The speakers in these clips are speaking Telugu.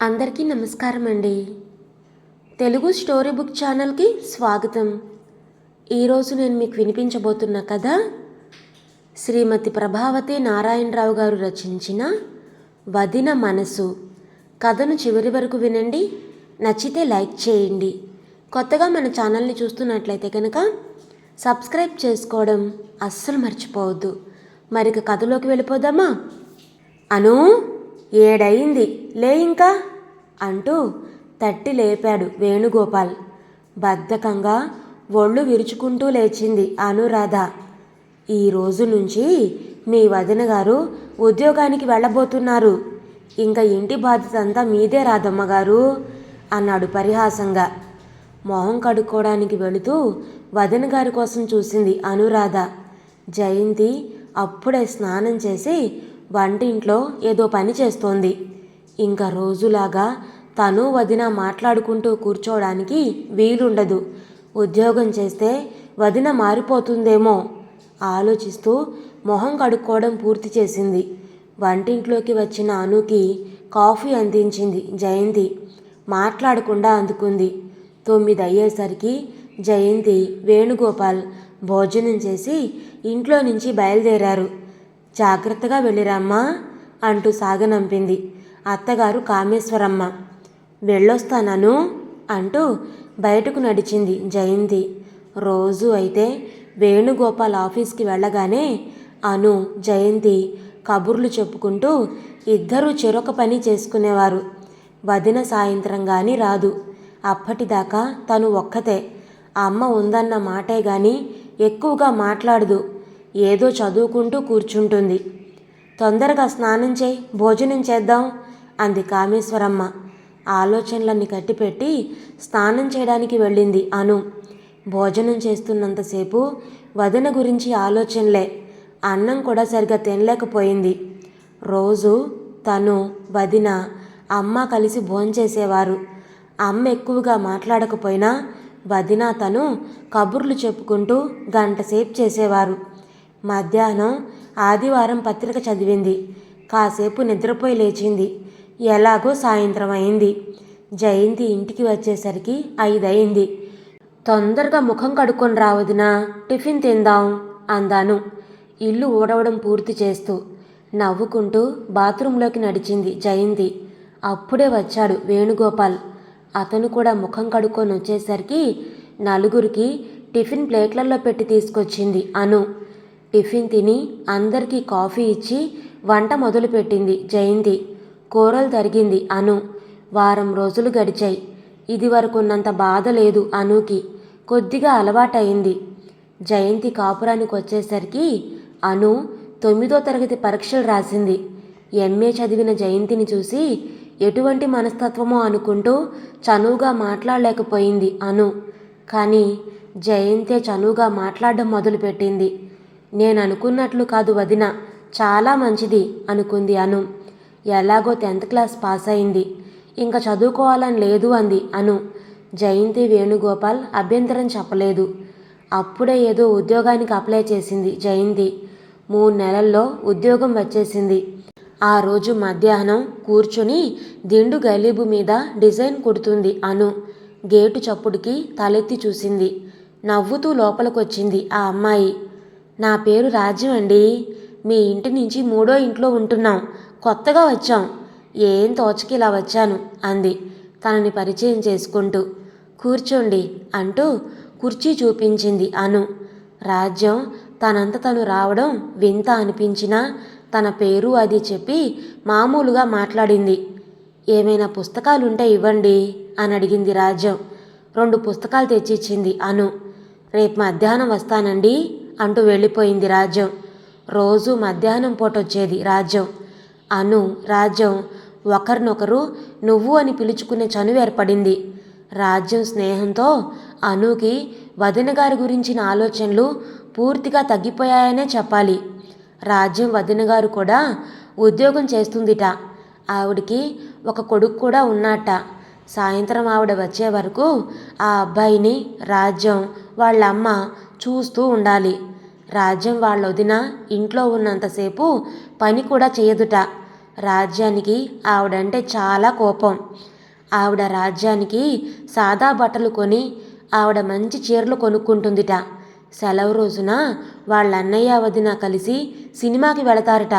అందరికీ నమస్కారం అండి తెలుగు స్టోరీ బుక్ ఛానల్కి స్వాగతం. ఈరోజు నేను మీకు వినిపించబోతున్న కథ శ్రీమతి ప్రభావతి నారాయణరావు గారు రచించిన వదిన మనసు. కథను చివరి వరకు వినండి నచ్చితే లైక్ చేయండి. కొత్తగా మన ఛానల్ని చూస్తున్నట్లయితే కనుక సబ్స్క్రైబ్ చేసుకోవడం అస్సలు మర్చిపోవద్దు. మరి ఇక కథలోకి వెళ్ళిపోదామా? అను? ఏడయింది. లే ఇంకా అంటూ తట్టి లేపాడు వేణుగోపాల్. బద్ధకంగా ఒళ్ళు విరుచుకుంటూ లేచింది అనురాధ. ఈ రోజు నుంచి మీ వదిన గారు ఉద్యోగానికి వెళ్ళబోతున్నారు. ఇంకా ఇంటి బాధ్యత అంతా మీదే రాధమ్మ గారు అన్నాడు పరిహాసంగా. మొహం కడుక్కోవడానికి వెళుతూ వదిన గారి కోసం చూసింది అనురాధ. జయంతి అప్పుడే స్నానం చేసి వంటింట్లో ఏదో పని చేస్తోంది. ఇంకా రోజులాగా తను వదిన మాట్లాడుకుంటూ కూర్చోవడానికి వీలుండదు. ఉద్యోగం చేస్తే వదిన మారిపోతుందేమో ఆలోచిస్తూ మొహం కడుక్కోవడం పూర్తి చేసింది. వంటింట్లోకి వచ్చిన అనుకి కాఫీ అందించింది జయంతి. మాట్లాడకుండా అందుకుంది. తొమ్మిది అయ్యేసరికి జయంతి వేణుగోపాల్ భోజనం చేసి ఇంట్లో నుంచి బయలుదేరారు. జాగ్రత్తగా వెళ్ళిరమ్మా అంటూ సాగనంపింది అత్తగారు కామేశ్వరమ్మ. వెళ్ళొస్తానను అంటూ బయటకు నడిచింది జయంతి. రోజు అయితే వేణుగోపాల్ ఆఫీస్కి వెళ్ళగానే అను జయంతి కబుర్లు చెప్పుకుంటూ ఇద్దరూ చెరొక పని చేసుకునేవారు. వదిన సాయంత్రం కానీ రాదు. అప్పటిదాకా తను ఒక్కతే. అమ్మ ఉందన్న మాటే గాని ఎక్కువగా మాట్లాడదు. ఏదో చదువుకుంటూ కూర్చుంటుంది. తొందరగా స్నానం చేయి భోజనం చేద్దాం అంది కామేశ్వరమ్మ. ఆలోచనలన్నీ కట్టిపెట్టి స్నానం చేయడానికి వెళ్ళింది అను. భోజనం చేస్తున్నంతసేపు వదిన గురించి ఆలోచనలే. అన్నం కూడా సరిగా తినలేకపోయింది. రోజు తను వదిన అమ్మ కలిసి భోంచేసేవారు. అమ్మ ఎక్కువగా మాట్లాడకపోయినా వదిన తను కబుర్లు చెప్పుకుంటూ గంట సేపు చేసేవారు. మధ్యాహ్నం ఆదివారం పత్రిక చదివింది. కాసేపు నిద్రపోయి లేచింది. ఎలాగో సాయంత్రం అయింది. జయంతి ఇంటికి వచ్చేసరికి ఐదయింది. తొందరగా ముఖం కడుక్కొని రావదినా టిఫిన్ తిందాం అందాను. ఇల్లు ఊడవడం పూర్తి చేస్తూ నవ్వుకుంటూ బాత్రూంలోకి నడిచింది జయంతి. అప్పుడే వచ్చాడు వేణుగోపాల్. అతను కూడా ముఖం కడుక్కొని వచ్చేసరికి నలుగురికి టిఫిన్ ప్లేట్లలో పెట్టి తీసుకొచ్చింది అను. టిఫిన్ తిని అందరికీ కాఫీ ఇచ్చి వంట మొదలుపెట్టింది జయంతి. కూరలు తరిగింది అను. వారం రోజులు గడిచాయి. ఇది వరకున్నంత బాధ లేదు అనుకి. కొద్దిగా అలవాటయింది. జయంతి కాపురానికి వచ్చేసరికి అను తొమ్మిదో తరగతి పరీక్షలు రాసింది. ఎంఏ చదివిన జయంతిని చూసి ఎటువంటి మనస్తత్వమో అనుకుంటూ చనువుగా మాట్లాడలేకపోయింది అను. కానీ జయంతే చనువుగా మాట్లాడడం మొదలుపెట్టింది. నేను అనుకున్నట్లు కాదు వదిన. చాలా మంచిది అనుకుంది అను. ఎలాగో టెన్త్ క్లాస్ పాస్ అయింది ఇంకా చదువుకోవాలని లేదు అంది అను. జయంతి వేణుగోపాల్ అభ్యంతరం చెప్పలేదు. అప్పుడే ఏదో ఉద్యోగానికి అప్లై చేసింది జయంతి. మూడు నెలల్లో ఉద్యోగం వచ్చేసింది. ఆ రోజు మధ్యాహ్నం కూర్చుని దిండు గలీబు మీద డిజైన్ కుడుతుంది అను. గేటు చప్పుడుకి తలెత్తి చూసింది. నవ్వుతూ లోపలికొచ్చింది ఆ అమ్మాయి. నా పేరు రాజ్యం అండి. మీ ఇంటి నుంచి మూడో ఇంట్లో ఉంటున్నాం. కొత్తగా వచ్చాం. ఏం తోచకి ఇలా వచ్చాను అంది. తనని పరిచయం చేసుకుంటూ. కూర్చోండి అంటూ కుర్చీ చూపించింది అను. రాజ్యం తనంత తను రావడం వింత అనిపించినా తన పేరు అది చెప్పి మామూలుగా మాట్లాడింది. ఏమైనా పుస్తకాలుంటే ఇవ్వండి అని అడిగింది రాజ్యం. రెండు పుస్తకాలు తెచ్చిచ్చింది అను. రేపు మధ్యాహ్నం వస్తానండి. అంటూ వెళ్ళిపోయింది రాజ్యం. రోజు మధ్యాహ్నం పూట వచ్చేది రాజ్యం. అను రాజ్యం ఒకరినొకరు నువ్వు అని పిలుచుకునే చనువు ఏర్పడింది. రాజ్యం స్నేహంతో అనుకి వదిన గారి గురించిన ఆలోచనలు పూర్తిగా తగ్గిపోయాయనే చెప్పాలి. రాజ్యం వదిన గారు కూడా ఉద్యోగం చేస్తుందిట. ఆవిడికి ఒక కొడుకు కూడా ఉన్నట్ట సాయంత్రం ఆవిడ వచ్చే వరకు ఆ అబ్బాయిని రాజ్యం వాళ్ళమ్మ చూస్తూ ఉండాలి. రాజ్యం వాళ్ళ వదిన ఇంట్లో ఉన్నంతసేపు పని కూడా చేయదుట. రాజ్యానికి ఆవిడంటే చాలా కోపం. ఆవిడ రాజ్యానికి సాదా బట్టలు కొని ఆవిడ మంచి చీరలు కొనుక్కుంటుందిట. సెలవు రోజున వాళ్ళ అన్నయ్య వదిన కలిసి సినిమాకి వెళతారట.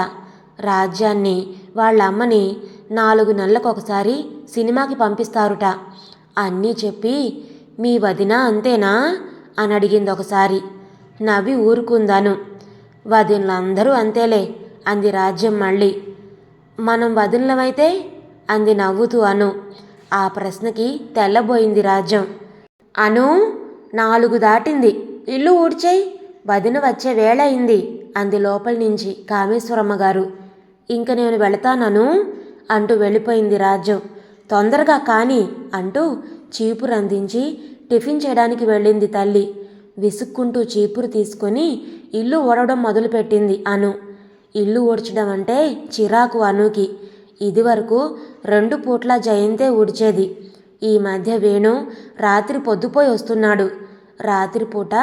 రాజ్యాన్ని వాళ్ళ అమ్మని నాలుగు నెలలకు ఒకసారి సినిమాకి పంపిస్తారుట. అన్నీ చెప్పి మీ వదిన అంతేనా? అని అడిగింది ఒకసారి నవ్వి ఊరుకుందాను. వదినలందరూ అంతేలే అంది రాజ్యం మళ్ళీ. మనం వదినలమైతే? అంది నవ్వుతూ అను. ఆ ప్రశ్నకి తెల్లబోయింది రాజ్యం. అను నాలుగు దాటింది. ఇల్లు ఊడ్చేయి వదిన వచ్చే వేళ అయింది అంది లోపలి నుంచి కామేశ్వరమ్మ గారు ఇంక నేను వెళతానను అంటూ వెళ్ళిపోయింది రాజ్యం. తొందరగా కాని అంటూ చీపురు అందించి టిఫిన్ చేయడానికి వెళ్ళింది తల్లి. విసుక్కుంటూ చీపురు తీసుకొని ఇల్లు ఓడవడం మొదలుపెట్టింది అను. ఇల్లు ఊడ్చడం అంటే చిరాకు అనుకి. ఇదివరకు రెండు పూట్ల జయంతే ఊడ్చేది. ఈ మధ్య వేణు రాత్రి పొద్దుపోయి వస్తున్నాడు. రాత్రిపూట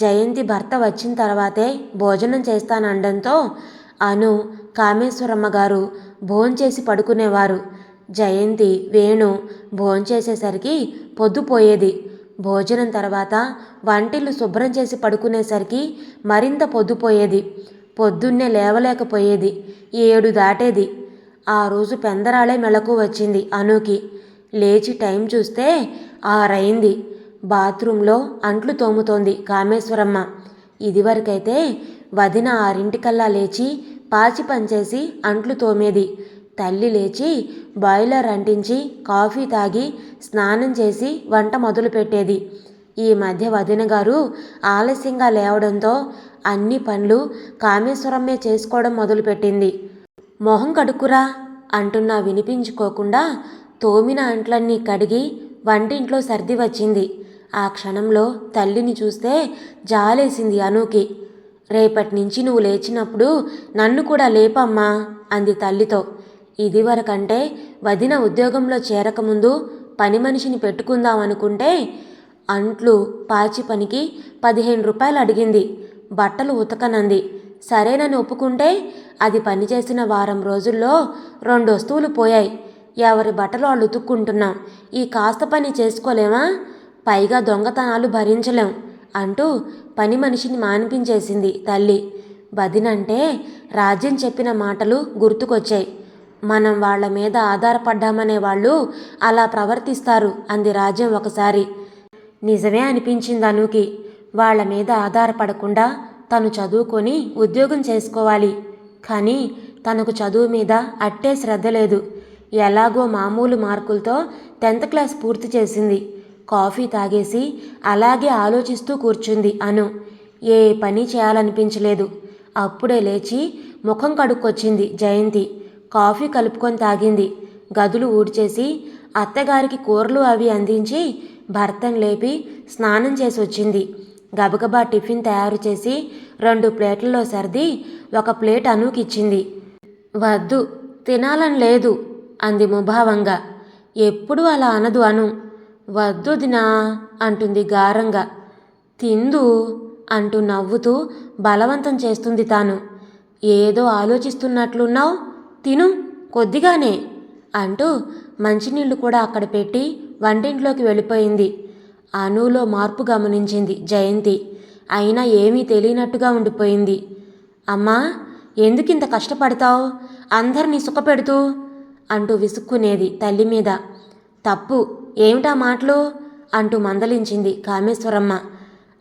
జయంతి భర్త వచ్చిన తర్వాతే భోజనం చేస్తానండంతో అను కామేశ్వరమ్మ గారు భోంచేసి పడుకునేవారు. జయంతి వేణు భోంచేసేసరికి పొద్దుపోయేది. భోజనం తర్వాత వంటిల్లు శుభ్రం చేసి పడుకునేసరికి మరింత పొద్దుపోయేది పొద్దున్నే లేవలేకపోయేది. ఏడు దాటేది. ఆ రోజు పెందరాళే మెలకు వచ్చింది అనుకి. లేచి టైం చూస్తే ఆరైంది బాత్రూంలో అంట్లు తోముతోంది కామేశ్వరమ్మ. ఇదివరకైతే వదిన ఆరింటికల్లా లేచి పాచి పంచేసి అంట్లు తోమేది. తల్లి లేచి బాయిలర్ అంటించి కాఫీ తాగి స్నానం చేసి వంట మొదలుపెట్టేది. ఈ మధ్య వదిన గారు ఆలస్యంగా లేవడంతో అన్ని పనులు కామేశ్వరమ్మే చేసుకోవడం మొదలుపెట్టింది. మొహం కడుక్కురా అంటున్నా వినిపించుకోకుండా తోమిన అంట్లన్నీ కడిగి వంటింట్లో సర్ది వచ్చింది. ఆ క్షణంలో తల్లిని చూస్తే జాలేసింది అనుకి. రేపటి నుంచి నువ్వు లేచినప్పుడు నన్ను కూడా లేపమ్మా అంది తల్లితో. ఇదివరకంటే వదిన ఉద్యోగంలో చేరకముందు పని మనిషిని పెట్టుకుందాం అనుకుంటే అంట్లు పాచి పనికి పదిహేను రూపాయలు అడిగింది. బట్టలు ఉతకనంది. సరేనని ఒప్పుకుంటే అది పనిచేసిన వారం రోజుల్లో రెండు వస్తువులు పోయాయి. ఎవరి బట్టలు వాళ్ళు ఉతుక్కుంటున్నాం. ఈ కాస్త పని చేసుకోలేమా? పైగా దొంగతనాలు భరించలేం అంటూ పని మనిషిని మానిపించేసింది తల్లి. బదినంటే రాజ్యం చెప్పిన మాటలు గుర్తుకొచ్చాయి. మనం వాళ్ళ మీద ఆధారపడ్డామనే వాళ్ళు అలా ప్రవర్తిస్తారు అంది రాజ్యం ఒకసారి. నిజమే అనిపించింది అనుకి. వాళ్ళ మీద ఆధారపడకుండా తను చదువుకొని ఉద్యోగం చేసుకోవాలి. కానీ తనకు చదువు మీద అట్టే శ్రద్ధ లేదు. ఎలాగో మామూలు మార్కులతో టెన్త్ క్లాస్ పూర్తి చేసింది. కాఫీ తాగేసి అలాగే ఆలోచిస్తూ కూర్చుంది అను. ఏ పని చేయాలనిపించలేదు. అప్పుడే లేచి ముఖం కడుక్కొచ్చింది జయంతి. కాఫీ కలుపుకొని తాగింది. గదులు ఊడ్చేసి అత్తగారికి కూరలు అవి అందించి భర్తను లేపి స్నానం చేసి వచ్చింది. గబగబా టిఫిన్ తయారు చేసి రెండు ప్లేట్లలో సర్ది ఒక ప్లేట్ అనుకిచ్చింది వద్దు తినాలని లేదు అంది ముభావంగా. ఎప్పుడు అలా అనదు అను. వద్దు దినా అంటుంది గారంగా. తిందు అంటూ నవ్వుతూ బలవంతం చేస్తుంది తాను. ఏదో ఆలోచిస్తున్నట్లున్నావు? తిను కొద్దిగానే అంటూ మంచినీళ్ళు కూడా అక్కడ పెట్టి వంటింట్లోకి వెళ్ళిపోయింది. అనులో మార్పు గమనించింది జయంతి. అయినా ఏమీ తెలియనట్టుగా ఉండిపోయింది. అమ్మా ఎందుకింత కష్టపడతావు? అందరినీ సుఖపెడుతూ అంటూ విసుక్కునేది తల్లి మీద. తప్పు ఏమిటా మాటలు? అంటూ మందలించింది కామేశ్వరమ్మ.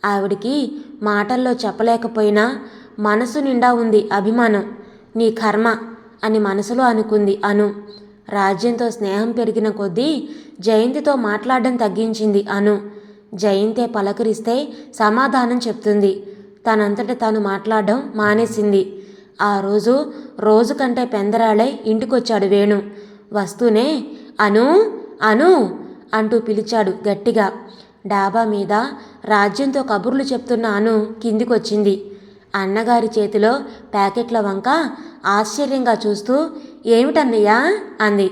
ఆవిడికి మాటల్లో చెప్పలేకపోయినా మనసు నిండా ఉంది అభిమానం. నీ కర్మ అని మనసులో అనుకుంది అను. రాజ్యంతో స్నేహం పెరిగిన కొద్దీ జయంతితో మాట్లాడడం తగ్గించింది అను. జయంతే పలకరిస్తే సమాధానం చెప్తుంది. తనంతట తాను మాట్లాడడం మానేసింది. ఆ రోజు రోజు కంటే పెందరాళై ఇంటికొచ్చాడు వేణు. వస్తూనే అను అను అంటూ పిలిచాడు గట్టిగా. డాబా మీద రాజ్యంతో కబుర్లు చెప్తున్న అను కిందికొచ్చింది. అన్నగారి చేతిలో ప్యాకెట్ల వంక ఆశ్చర్యంగా చూస్తూ ఏమిటన్నయ్యా? అంది.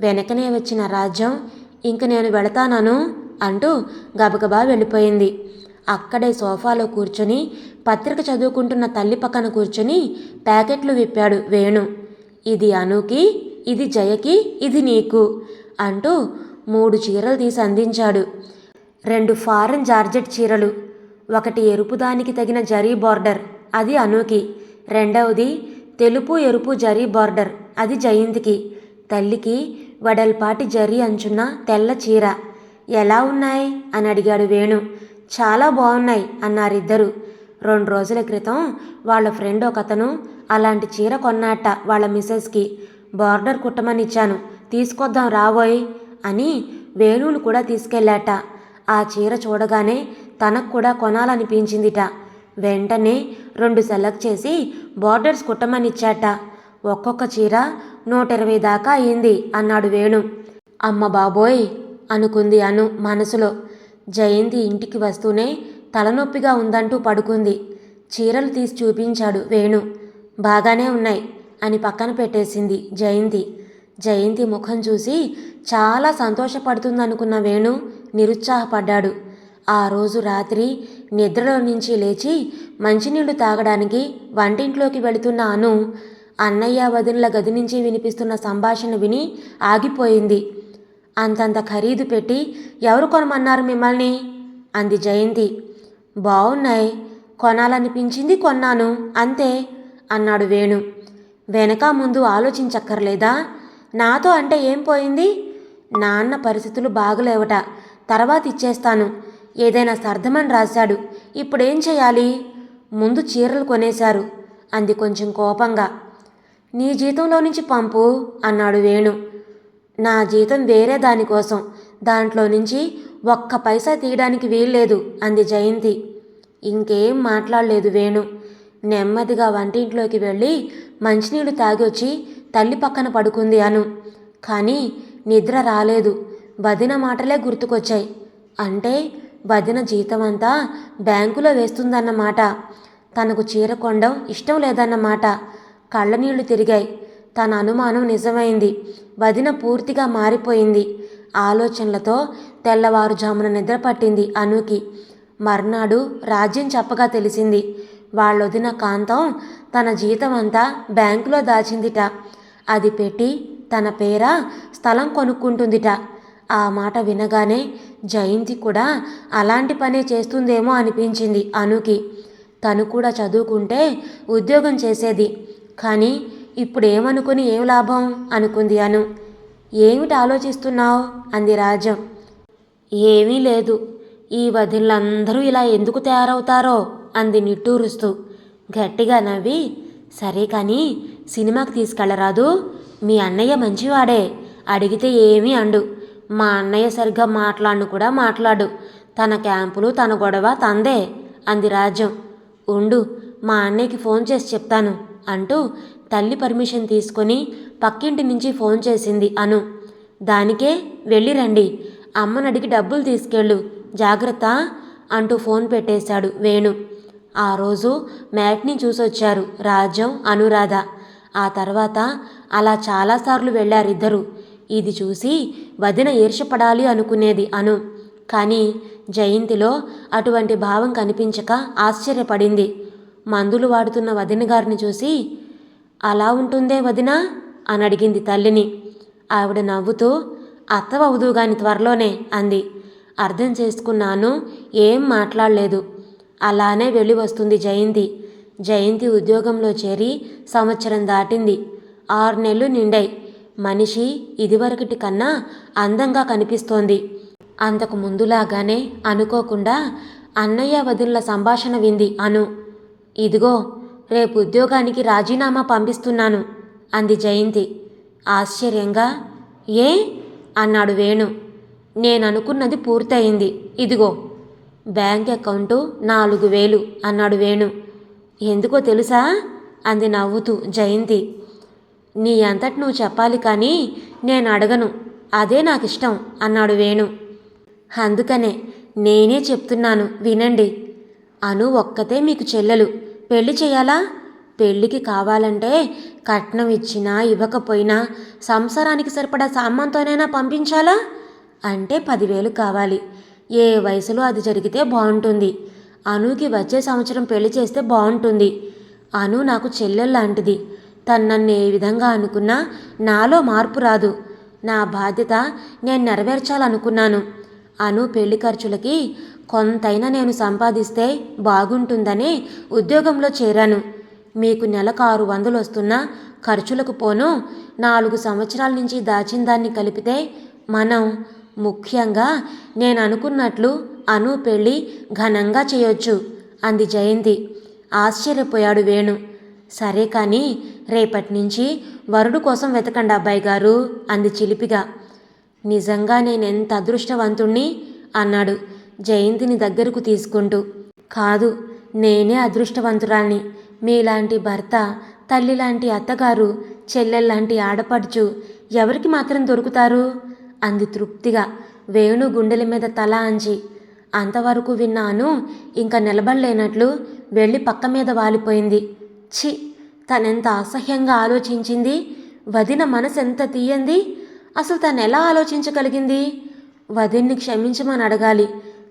వెనకనే వచ్చిన రాజ్యం ఇంక నేను వెళతానను? అంటూ గబగబా వెళ్ళిపోయింది. అక్కడే సోఫాలో కూర్చొని పత్రిక చదువుకుంటున్న తల్లి పక్కన కూర్చొని ప్యాకెట్లు విప్పాడు వేణు. ఇది అనుకి ఇది జయకి ఇది నీకు అంటూ మూడు చీరలు తీసి అందించాడు. రెండు ఫారెన్ జార్జెట్ చీరలు ఒకటి ఎరుపు దానికి తగిన జరీ బార్డర్ అది అనుకి. రెండవది తెలుపు ఎరుపు జరీ బార్డర్. అది జయంతికి. తల్లికి వడల్పాటి జరీ అంచున్న తెల్ల చీర. ఎలా ఉన్నాయి? అని అడిగాడు వేణు. చాలా బాగున్నాయి అన్నారిద్దరు. రెండు రోజుల క్రితం వాళ్ళ ఫ్రెండ్ ఒకతను అలాంటి చీర కొన్నాట వాళ్ళ మిస్సెస్కి బార్డర్ కుట్టమనిచ్చాను. తీసుకొద్దాం రాబోయ్ అని వేణువును కూడా తీసుకెళ్ళాట. ఆ చీర చూడగానే తనకు కూడా కొనాలనిపించిందిట. వెంటనే రెండు సెలెక్ట్ చేసి బార్డర్స్ కుట్టమనిచ్చాట. ఒక్కొక్క చీర నూట ఇరవై దాకా అయింది అన్నాడు వేణు. అమ్మ బాబోయ్! అనుకుంది అను మనసులో. జయంతి ఇంటికి వస్తూనే తలనొప్పిగా ఉందంటూ పడుకుంది. చీరలు తీసి చూపించాడు వేణు. బాగానే ఉన్నాయి అని పక్కన పెట్టేసింది జయంతి. జయంతి ముఖం చూసి చాలా సంతోషపడుతుందనుకున్న వేణు నిరుత్సాహపడ్డాడు. ఆ రోజు రాత్రి నిద్రలో నుంచి లేచి మంచినీళ్ళు తాగడానికి వంటింట్లోకి వెళుతున్న అను అన్నయ్య వదినల గది నుంచి వినిపిస్తున్న సంభాషణ విని ఆగిపోయింది. అంతంత ఖరీదు పెట్టి ఎవరు కొనమన్నారు మిమ్మల్ని? అంది జయంతి. బాగున్నాయి కొనాలనిపించింది కొన్నాను అంతే అన్నాడు వేణు. వెనక ముందు ఆలోచించక్కర్లేదా? నాతో అంటే ఏం పోయింది? నాన్న పరిస్థితులు బాగలేవట తర్వాత ఇచ్చేస్తాను ఏదైనా సర్దమని రాశాడు. ఇప్పుడేం చేయాలి? ముందు చీరలు కొనేశారు. అంది కొంచెం కోపంగా. నీ జీతంలో నుంచి పంపు అన్నాడు వేణు. నా జీతం వేరే దానికోసం దాంట్లో నుంచి ఒక్క పైసా తీయడానికి వీల్లేదు అంది జయంతి. ఇంకేం మాట్లాడలేదు వేణు. నెమ్మదిగా వంటింట్లోకి వెళ్ళి మంచినీళ్ళు తాగొచ్చి తల్లి పక్కన పడుకుంది అను. కానీ నిద్ర రాలేదు. వదిన మాటలే గుర్తుకొచ్చాయి. అంటే వదిన జీతం అంతా బ్యాంకులో వేస్తుందన్నమాట. తనకు చీర కొండం ఇష్టం లేదన్నమాట. కళ్ళనీళ్ళు తిరిగాయి. తన అనుమానం నిజమైంది. వదిన పూర్తిగా మారిపోయింది. ఆలోచనలతో తెల్లవారుజామున నిద్ర పట్టింది అనుకి. మర్నాడు రాజ్యం చెప్పగా తెలిసింది. వాళ్ళొదిన కాంతం తన జీతం అంతా బ్యాంకులో దాచిందిట. అది పెట్టి తన పేర స్థలం కొనుక్కుంటుందిట. ఆ మాట వినగానే జయంతి కూడా అలాంటి పనే చేస్తుందేమో అనిపించింది అనుకి. తను కూడా చదువుకుంటే ఉద్యోగం చేసేది. కానీ ఇప్పుడు ఏమనుకుని ఏం లాభం? అనుకుంది అను. ఏమిటి ఆలోచిస్తున్నావు? అంది రాజం. ఏమీ లేదు. ఈ వదిలందరూ ఇలా ఎందుకు తయారవుతారో? అంది నిట్టూరుస్తూ. గట్టిగా నవ్వి సరే కానీ సినిమాకి తీసుకెళ్ళరాదు. మీ అన్నయ్య మంచివాడే. అడిగితే ఏమీ అండు. మా అన్నయ్య సరిగ్గా మాట్లాడు కూడా మాట్లాడు. తన క్యాంపులు తన గొడవ తందే అంది రాజ్యం. ఉండు మా అన్నయ్యకి ఫోన్ చేసి చెప్తాను అంటూ తల్లి పర్మిషన్ తీసుకొని పక్కింటి నుంచి ఫోన్ చేసింది అను. దానికే వెళ్ళి రండి. అమ్మని అడిగి డబ్బులు తీసుకెళ్ళు. జాగ్రత్త అంటూ ఫోన్ పెట్టేశాడు వేణు. ఆ రోజు మ్యాట్ని చూసొచ్చారు రాజ్యం అనురాధ. ఆ తర్వాత అలా చాలాసార్లు వెళ్ళారిద్దరూ. ఇది చూసి వదిన ఈర్షపడాలి అనుకునేది అను. కానీ జయంతిలో అటువంటి భావం కనిపించక ఆశ్చర్యపడింది. మందులు వాడుతున్న వదిన గారిని చూసి అలా ఉంటుందే వదిన? అని అడిగింది తల్లిని. ఆవిడ నవ్వుతూ అత్తవవుదు గాని త్వరలోనే అంది. అర్థం చేసుకున్నాను ఏం మాట్లాడలేదు. అలానే వెళ్ళి వస్తుంది జయంతి. జయంతి ఉద్యోగంలో చేరి సంవత్సరం దాటింది. ఆరు నెలలు నిండాయి. మనిషి ఇదివరకటి కన్నా అందంగా కనిపిస్తోంది. అంతకు ముందులాగానే అనుకోకుండా అన్నయ్య వదినల సంభాషణ వింది అను. ఇదిగో రేపు ఉద్యోగానికి రాజీనామా పంపిస్తున్నాను అంది జయంతి. ఆశ్చర్యంగా ఏ? అన్నాడు వేణు. నేననుకున్నది పూర్తయింది. ఇదిగో బ్యాంక్ అకౌంటు నాలుగు వేలు అన్నాడు వేణు. ఎందుకో తెలుసా? అంది నవ్వుతూ జయంతి. నీ అంతటి నువ్వు చెప్పాలి కానీ నేను అడగను. అదే నాకు ఇష్టం అన్నాడు వేణు. అందుకనే నేనే చెప్తున్నాను వినండి. అను ఒక్కతే మీకు చెల్లెలు. పెళ్ళి చేయాలా? పెళ్ళికి కావాలంటే కట్నం ఇచ్చినా ఇవ్వకపోయినా సంసారానికి సరిపడా సామాన్తోనైనా పంపించాలా? అంటే పదివేలు కావాలి. ఏ వయసులో అది జరిగితే బాగుంటుంది. అనుకి వచ్చే సంవత్సరం పెళ్ళి చేస్తే బాగుంటుంది. అను నాకు చెల్లెలు లాంటిది తను నన్ను ఏ విధంగా అనుకున్నా నాలో మార్పు రాదు. నా బాధ్యత నేను నెరవేర్చాలనుకున్నాను. అను పెళ్ళి ఖర్చులకి కొంతైనా నేను సంపాదిస్తే బాగుంటుందని ఉద్యోగంలో చేరాను. మీకు నెలకు ఆరు వందలు వస్తున్నా ఖర్చులకు పోను. నాలుగు సంవత్సరాల నుంచి దాచిన దాన్ని కలిపితే మనం ముఖ్యంగా నేను అనుకున్నట్లు అను పెళ్ళి ఘనంగా చేయొచ్చు అంది జయంతి. ఆశ్చర్యపోయాడు వేణు. సరే కానీ రేపటి నుంచి వరుడు కోసం వెతకండి అబ్బాయి గారు అంది చిలిపిగా. నిజంగా నేనెంత అదృష్టవంతుణ్ణి? అన్నాడు జయంతిని దగ్గరకు తీసుకుంటూ. కాదు నేనే అదృష్టవంతురాల్ని. మీలాంటి భర్త తల్లిలాంటి అత్తగారు చెల్లెల్లాంటి ఆడపడుచు ఎవరికి మాత్రం దొరుకుతారు? అంది తృప్తిగా వేణు గుండెల మీద తల అంచి. అంతవరకు విన్నాను ఇంకా నిలబడలేనట్లు వెళ్ళి పక్క మీద వాలిపోయింది. ఛీ! తనెంత అసహ్యంగా ఆలోచించింది? వదిన మనసు ఎంత తీయంది? అసలు తను ఎలా ఆలోచించగలిగింది? వదిన్ని క్షమించమని అడగాలి.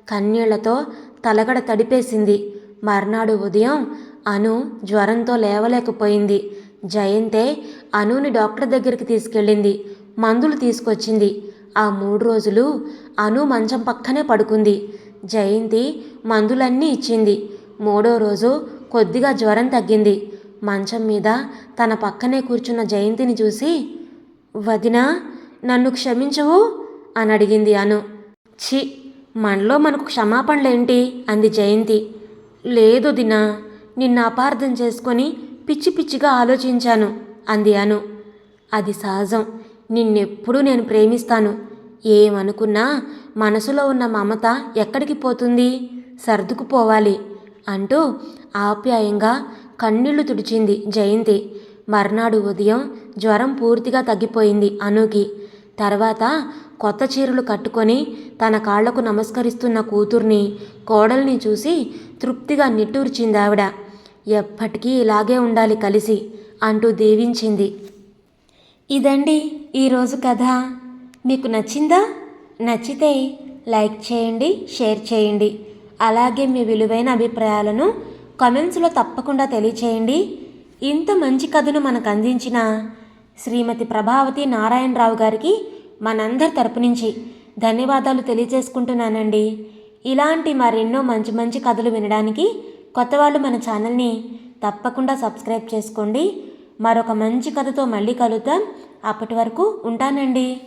కన్నీళ్ళతో తలగడ తడిపేసింది. మర్నాడు ఉదయం అను జ్వరంతో లేవలేకపోయింది. జయంతే అనుని డాక్టర్ దగ్గరికి తీసుకెళ్ళింది. మందులు తీసుకొచ్చింది. ఆ మూడు రోజులు అను మంచం పక్కనే పడుకుంది. జయంతి మందులన్నీ ఇచ్చింది. మూడో రోజు కొద్దిగా జ్వరం తగ్గింది. మంచం మీద తన పక్కనే కూర్చున్న జయంతిని చూసి వదినా నన్ను క్షమించవు? అని అడిగింది అను. ఛీ మనలో మనకు క్షమాపణలేంటి? అంది జయంతి. లేదు దినా నిన్న అపార్థం చేసుకొని పిచ్చి పిచ్చిగా ఆలోచించాను అంది అను. అది సహజం. నిన్నెప్పుడూ నేను ప్రేమిస్తాను. ఏమనుకున్నా మనసులో ఉన్న మమత ఎక్కడికి పోతుంది? సర్దుకుపోవాలి అంటూ ఆప్యాయంగా కన్నీళ్ళు తుడిచింది జయంతి. మర్నాడు ఉదయం జ్వరం పూర్తిగా తగ్గిపోయింది అనుకి. తర్వాత కొత్త చీరలు కట్టుకొని తన కాళ్ళకు నమస్కరిస్తున్న కూతుర్ని కోడల్ని చూసి తృప్తిగా నిట్టూర్చింది ఆవిడ. ఎప్పటికీ ఇలాగే ఉండాలి కలిసి అంటూ దీవించింది. ఇదండి ఈరోజు కథ. మీకు నచ్చిందా? నచ్చితే లైక్ చేయండి షేర్ చేయండి. అలాగే మీ విలువైన అభిప్రాయాలను కమెంట్స్లో తప్పకుండా తెలియచేయండి. ఇంత మంచి కథను మనకు అందించిన శ్రీమతి ప్రభావతి నారాయణరావు గారికి మనందరి తరపు నుంచి ధన్యవాదాలు తెలియజేసుకుంటున్నానండి. ఇలాంటి మరెన్నో మంచి మంచి కథలు వినడానికి కొత్త వాళ్ళు మన ఛానల్ని తప్పకుండా సబ్స్క్రైబ్ చేసుకోండి. మరొక మంచి కథతో మళ్ళీ కలుద్దాం. అప్పటి వరకు ఉంటానండి.